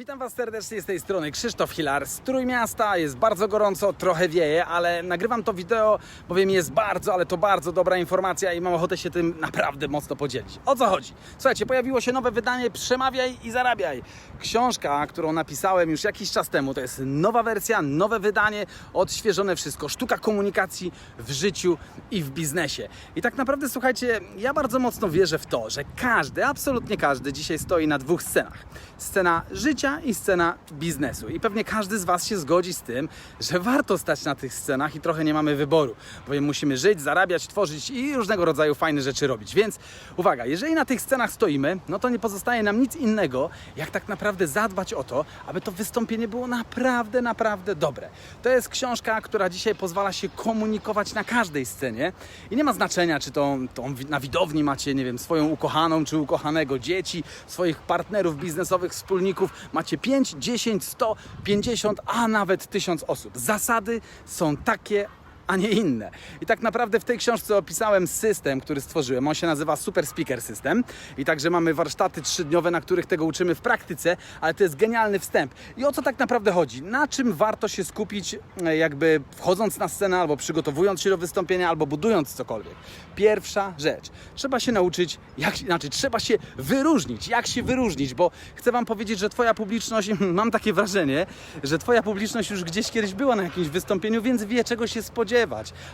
Witam Was serdecznie z tej strony Krzysztof Hilar z Trójmiasta. Jest bardzo gorąco, trochę wieje, ale nagrywam to wideo, bowiem jest bardzo, ale to bardzo dobra informacja i mam ochotę się tym naprawdę mocno podzielić. O co chodzi? Słuchajcie, pojawiło się nowe wydanie Przemawiaj i Zarabiaj. Książka, którą napisałem już jakiś czas temu, to jest nowa wersja, nowe wydanie, odświeżone wszystko. Sztuka komunikacji w życiu i w biznesie. I tak naprawdę, słuchajcie, ja bardzo mocno wierzę w to, że każdy, absolutnie każdy dzisiaj stoi na dwóch scenach. Scena życia i scena biznesu. I pewnie każdy z Was się zgodzi z tym, że warto stać na tych scenach i trochę nie mamy wyboru, bowiem musimy żyć, zarabiać, tworzyć i różnego rodzaju fajne rzeczy robić. Więc uwaga, jeżeli na tych scenach stoimy, no to nie pozostaje nam nic innego, jak tak naprawdę zadbać o to, aby to wystąpienie było naprawdę, naprawdę dobre. To jest książka, która dzisiaj pozwala się komunikować na każdej scenie i nie ma znaczenia, czy to, to na widowni macie, nie wiem, swoją ukochaną czy ukochanego, dzieci, swoich partnerów biznesowych, wspólników, macie 5, 10, 100, 50, a nawet 1000 osób. Zasady są takie, a nie inne. I tak naprawdę w tej książce opisałem system, który stworzyłem. On się nazywa Super Speaker System. I także mamy warsztaty trzydniowe, na których tego uczymy w praktyce, ale to jest genialny wstęp. I o co tak naprawdę chodzi? Na czym warto się skupić, e, jakby wchodząc na scenę, albo przygotowując się do wystąpienia, albo budując cokolwiek. Pierwsza rzecz. Trzeba się nauczyć, jak, znaczy trzeba się wyróżnić. Jak się wyróżnić? Bo chcę Wam powiedzieć, że Twoja publiczność, mam takie wrażenie, że Twoja publiczność już gdzieś kiedyś była na jakimś wystąpieniu, więc wie czego się spodziewać.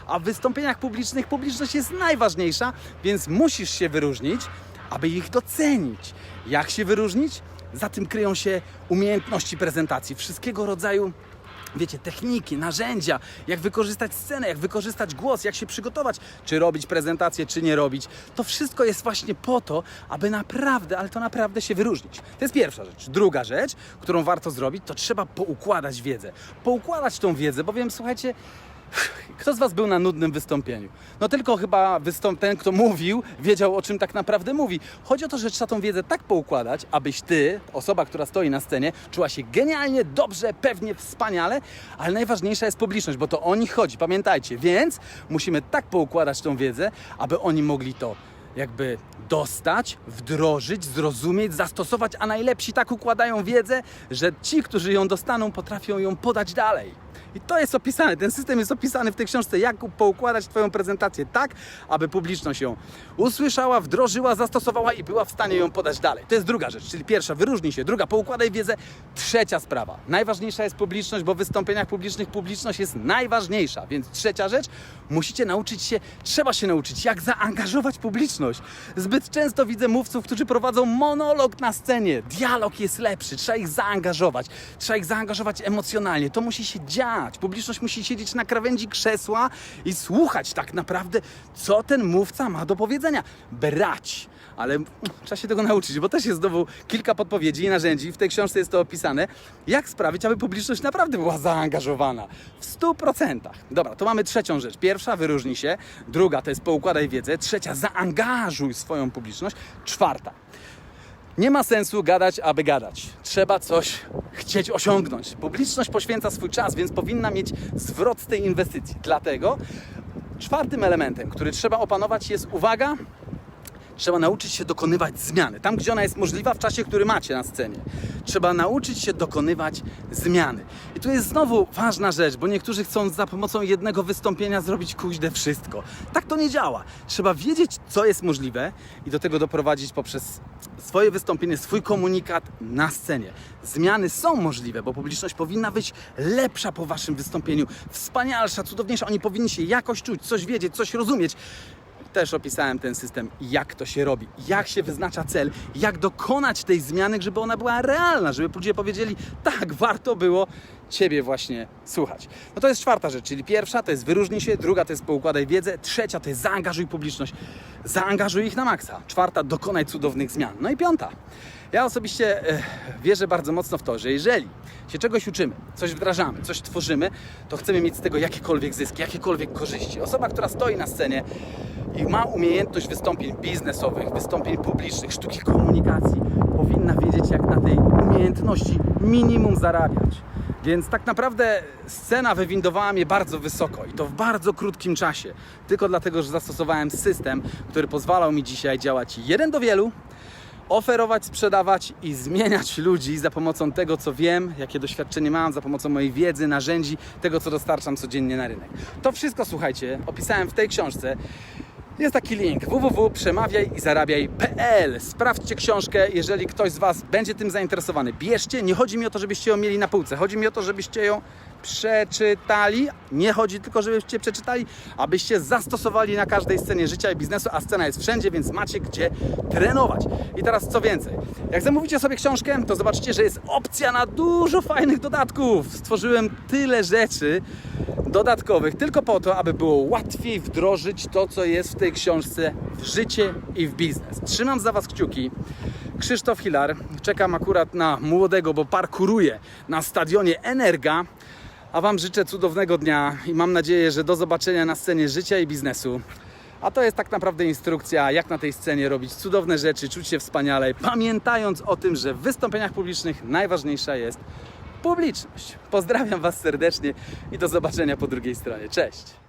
A w wystąpieniach publicznych publiczność jest najważniejsza, więc musisz się wyróżnić, aby ich docenić. Jak się wyróżnić? Za tym kryją się umiejętności prezentacji, wszystkiego rodzaju wiecie, techniki, narzędzia, jak wykorzystać scenę, jak wykorzystać głos, jak się przygotować, czy robić prezentację, czy nie robić. To wszystko jest właśnie po to, aby naprawdę, ale to naprawdę się wyróżnić. To jest pierwsza rzecz. Druga rzecz, którą warto zrobić, to trzeba poukładać wiedzę. Poukładać tą wiedzę, bowiem słuchajcie, kto z Was był na nudnym wystąpieniu? No tylko chyba wystąp- ten, kto mówił, wiedział o czym tak naprawdę mówi. Chodzi o to, że trzeba tą wiedzę tak poukładać, abyś Ty, osoba, która stoi na scenie, czuła się genialnie, dobrze, pewnie, wspaniale, ale najważniejsza jest publiczność, bo to o nich chodzi, pamiętajcie. Więc musimy tak poukładać tą wiedzę, aby oni mogli to jakby dostać, wdrożyć, zrozumieć, zastosować, a najlepsi tak układają wiedzę, że ci, którzy ją dostaną, potrafią ją podać dalej. I to jest opisane, ten system jest opisany w tej książce, jak poukładać Twoją prezentację tak, aby publiczność ją usłyszała, wdrożyła, zastosowała i była w stanie ją podać dalej. To jest druga rzecz, czyli pierwsza, wyróżnij się, druga, poukładaj wiedzę, trzecia sprawa. Najważniejsza jest publiczność, bo w wystąpieniach publicznych publiczność jest najważniejsza, więc trzecia rzecz, musicie nauczyć się, trzeba się nauczyć, jak zaangażować publiczność. Zbyt często widzę mówców, którzy prowadzą monolog na scenie. Dialog jest lepszy, trzeba ich zaangażować, trzeba ich zaangażować emocjonalnie. To musi się dziać. Publiczność musi siedzieć na krawędzi krzesła i słuchać tak naprawdę, co ten mówca ma do powiedzenia. Brać. Ale trzeba się tego nauczyć, bo też jest znowu kilka podpowiedzi i narzędzi. W tej książce jest to opisane, jak sprawić, aby publiczność naprawdę była zaangażowana. W 100%. Dobra, to mamy trzecią rzecz. Pierwsza, wyróżnij się. Druga, to jest poukładaj wiedzę. Trzecia, zaangażuj swoją publiczność. Czwarta, nie ma sensu gadać, aby gadać. Trzeba coś chcieć osiągnąć. Publiczność poświęca swój czas, więc powinna mieć zwrot z tej inwestycji. Dlatego czwartym elementem, który trzeba opanować jest uwaga, Trzeba nauczyć się dokonywać zmiany. Tam, gdzie ona jest możliwa, w czasie, który macie na scenie. Trzeba nauczyć się dokonywać zmiany. I tu jest znowu ważna rzecz, bo niektórzy chcą za pomocą jednego wystąpienia zrobić kuźdę wszystko. Tak to nie działa. Trzeba wiedzieć, co jest możliwe i do tego doprowadzić poprzez swoje wystąpienie, swój komunikat na scenie. Zmiany są możliwe, bo publiczność powinna być lepsza po waszym wystąpieniu, wspanialsza, cudowniejsza. Oni powinni się jakoś czuć, coś wiedzieć, coś rozumieć też opisałem ten system, jak to się robi, jak się wyznacza cel, jak dokonać tej zmiany, żeby ona była realna, żeby ludzie powiedzieli, tak, warto było Ciebie właśnie słuchać. No to jest czwarta rzecz, czyli pierwsza to jest wyróżnij się, druga to jest poukładaj wiedzę, trzecia to jest zaangażuj publiczność, zaangażuj ich na maksa, czwarta dokonaj cudownych zmian, no i piąta. Ja osobiście e, wierzę bardzo mocno w to, że jeżeli się czegoś uczymy, coś wdrażamy, coś tworzymy, to chcemy mieć z tego jakiekolwiek zyski, jakiekolwiek korzyści. Osoba, która stoi na scenie i ma umiejętność wystąpień biznesowych, wystąpień publicznych, sztuki komunikacji, powinna wiedzieć, jak na tej umiejętności minimum zarabiać. Więc tak naprawdę scena wywindowała mnie bardzo wysoko i to w bardzo krótkim czasie. Tylko dlatego, że zastosowałem system, który pozwalał mi dzisiaj działać jeden do wielu, oferować, sprzedawać i zmieniać ludzi za pomocą tego, co wiem, jakie doświadczenie mam, za pomocą mojej wiedzy, narzędzi, tego, co dostarczam codziennie na rynek. To wszystko, słuchajcie, opisałem w tej książce. Jest taki link www.przemawiajizarabiaj.pl Sprawdźcie książkę, jeżeli ktoś z Was będzie tym zainteresowany. Bierzcie, nie chodzi mi o to, żebyście ją mieli na półce. Chodzi mi o to, żebyście ją przeczytali. Nie chodzi tylko, żebyście przeczytali, abyście zastosowali na każdej scenie życia i biznesu, a scena jest wszędzie, więc macie gdzie trenować. I teraz co więcej, jak zamówicie sobie książkę, to zobaczycie, że jest opcja na dużo fajnych dodatków. Stworzyłem tyle rzeczy dodatkowych tylko po to, aby było łatwiej wdrożyć to, co jest w tej książce w życie i w biznes. Trzymam za Was kciuki. Krzysztof Hilar, czekam akurat na młodego, bo parkuruje na stadionie Energa. A Wam życzę cudownego dnia i mam nadzieję, że do zobaczenia na scenie życia i biznesu. A to jest tak naprawdę instrukcja, jak na tej scenie robić cudowne rzeczy, czuć się wspaniale, pamiętając o tym, że w wystąpieniach publicznych najważniejsza jest publiczność. Pozdrawiam Was serdecznie i do zobaczenia po drugiej stronie. Cześć!